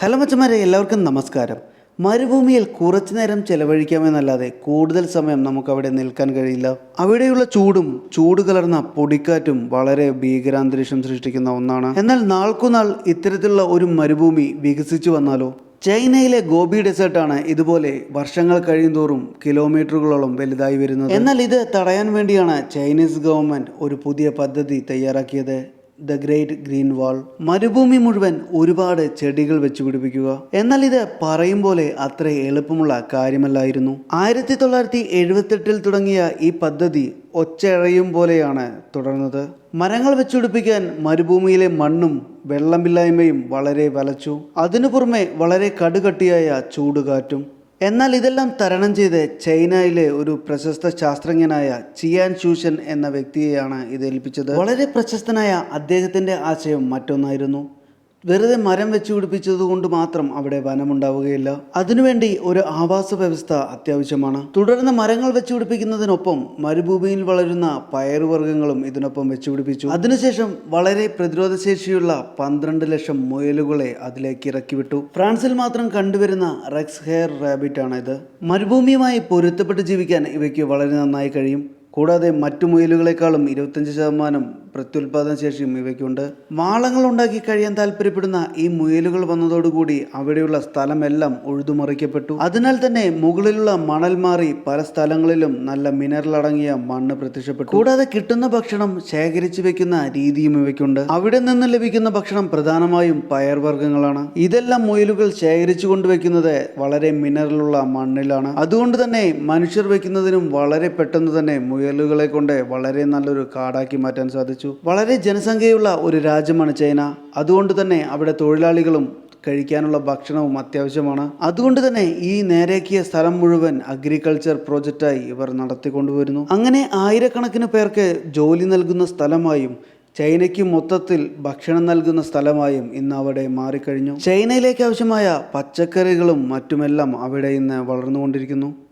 Hello മച്ചന്മാരെ എല്ലാവർക്കും നമസ്കാരം. മരുഭൂമിയിൽ കുറച്ചു നേരം ചെലവഴിക്കാമെന്നല്ലാതെ കൂടുതൽ സമയം നമുക്ക് അവിടെ നിൽക്കാൻ കഴിയില്ല. അവിടെയുള്ള ചൂടും ചൂട് കലർന്ന പൊടിക്കാറ്റും വളരെ ഭീകരാന്തരീക്ഷം സൃഷ്ടിക്കുന്ന ഒന്നാണ്. എന്നാൽ നാൾക്കുനാൾ ഇത്തരത്തിലുള്ള ഒരു മരുഭൂമി വികസിച്ചു വന്നാലോ? ചൈനയിലെ ഗോബി ഡെസേർട്ടാണ് ഇതുപോലെ വർഷങ്ങൾ കഴിയുന്തോറും കിലോമീറ്ററുകളോളം വലുതായി വരുന്നത്. എന്നാൽ ഇത് തടയാൻ വേണ്ടിയാണ് ചൈനീസ് ഗവൺമെന്റ് ഒരു പുതിയ പദ്ധതി തയ്യാറാക്കിയത്. ദ ഗ്രേറ്റ് ഗ്രീൻ വാൾ മരുഭൂമി മുഴുവൻ ഒരുപാട് ചെടികൾ വെച്ചുപിടിപ്പിക്കുക എന്നാൽ ഇത് പറയും പോലെ അത്ര എളുപ്പമുള്ള കാര്യമല്ലായിരുന്നു. ആയിരത്തി തൊള്ളായിരത്തി എഴുപത്തെട്ടിൽ തുടങ്ങിയ ഈ പദ്ധതി ഒച്ചയഴയും പോലെയാണ് തുടർന്നത്. മരങ്ങൾ വെച്ചുപിടിപ്പിക്കാൻ മരുഭൂമിയിലെ മണ്ണും വെള്ളമില്ലായ്മയും വളരെ വലച്ചു. അതിനു പുറമെ വളരെ കടുകട്ടിയായ ചൂടുകാറ്റും. എന്നാൽ ഇതെല്ലാം തരണം ചെയ്ത് ചൈനയിലെ ഒരു പ്രശസ്ത ശാസ്ത്രജ്ഞനായ ചിയാൻ ഷൂഷൻ എന്ന വ്യക്തിയെയാണ് ഇത് ഏൽപ്പിച്ചത്. വളരെ പ്രശസ്തനായ അദ്ദേഹത്തിന്റെ ആശയം മറ്റൊന്നായിരുന്നു. വെറുതെ മരം വെച്ച് പിടിപ്പിച്ചത് കൊണ്ട് മാത്രം അവിടെ വനമുണ്ടാവുകയില്ല. അതിനുവേണ്ടി ഒരു ആവാസ വ്യവസ്ഥ അത്യാവശ്യമാണ്. തുടർന്ന് മരങ്ങൾ വെച്ച് പിടിപ്പിക്കുന്നതിനൊപ്പം മരുഭൂമിയിൽ വളരുന്ന പയറുവർഗങ്ങളും ഇതിനൊപ്പം വെച്ച് പിടിപ്പിച്ചു. അതിനുശേഷം വളരെ പ്രതിരോധശേഷിയുള്ള പന്ത്രണ്ട് ലക്ഷം മുയലുകളെ അതിലേക്ക് ഇറക്കി വിട്ടു ഫ്രാൻസിൽ മാത്രം കണ്ടുവരുന്ന റെക്സ് ഹെയർ റാബിറ്റ് ആണ് ഇത് മരുഭൂമിയുമായി പൊരുത്തപ്പെട്ട് ജീവിക്കാൻ ഇവയ്ക്ക് വളരെ നന്നായി കഴിയും. കൂടാതെ മറ്റു മുയലുകളെക്കാളും ഇരുപത്തഞ്ച് ശതമാനം പ്രത്യുൽപാദന ശേഷിയും ഇവയ്ക്കുണ്ട്. മാളങ്ങൾ ഉണ്ടാക്കി കഴിയാൻ താല്പര്യപ്പെടുന്ന ഈ മുയലുകൾ വന്നതോടുകൂടി അവിടെയുള്ള സ്ഥലമെല്ലാം ഉഴുതുമറിക്കപ്പെട്ടു. അതിനാൽ തന്നെ മുകളിലുള്ള മണൽ മാറി പല സ്ഥലങ്ങളിലും നല്ല മിനറൽ അടങ്ങിയ മണ്ണ് പ്രത്യക്ഷപ്പെട്ടു. കൂടാതെ കിട്ടുന്ന ഭക്ഷണം ശേഖരിച്ചു വെക്കുന്ന രീതിയും ഇവയ്ക്കുണ്ട്. അവിടെ നിന്ന് ലഭിക്കുന്ന ഭക്ഷണം പ്രധാനമായും പയർവർഗങ്ങളാണ് ഇതെല്ലാം മുയലുകൾ ശേഖരിച്ചു കൊണ്ടുവയ്ക്കുന്നത് വളരെ മിനറലുള്ള മണ്ണിലാണ്. അതുകൊണ്ട് തന്നെ മനുഷ്യർ വെക്കുന്നതിനും വളരെ പെട്ടെന്ന് തന്നെ മുയലുകളെ കൊണ്ട് വളരെ നല്ലൊരു കാടാക്കി മാറ്റാൻ സാധിച്ചു. വളരെ ജനസംഖ്യയുള്ള ഒരു രാജ്യമാണ് ചൈന. അതുകൊണ്ട് തന്നെ അവിടെ തൊഴിലാളികളും കഴിക്കാനുള്ള ഭക്ഷണവും അത്യാവശ്യമാണ്. അതുകൊണ്ട് തന്നെ ഈ നേരേക്കിയ സ്ഥലം മുഴുവൻ അഗ്രികൾച്ചർ പ്രോജക്റ്റായി ഇവർ നടത്തിക്കൊണ്ടുവരുന്നു. അങ്ങനെ ആയിരക്കണക്കിന് പേർക്ക് ജോലി നൽകുന്ന സ്ഥലമായും ചൈനയ്ക്ക് മൊത്തത്തിൽ ഭക്ഷണം നൽകുന്ന സ്ഥലമായും ഇന്ന് അവിടെ മാറിക്കഴിഞ്ഞു. ചൈനയിലേക്ക് ആവശ്യമായ പച്ചക്കറികളും മറ്റുമെല്ലാം അവിടെ ഇന്ന് വളർന്നുകൊണ്ടിരിക്കുന്നു.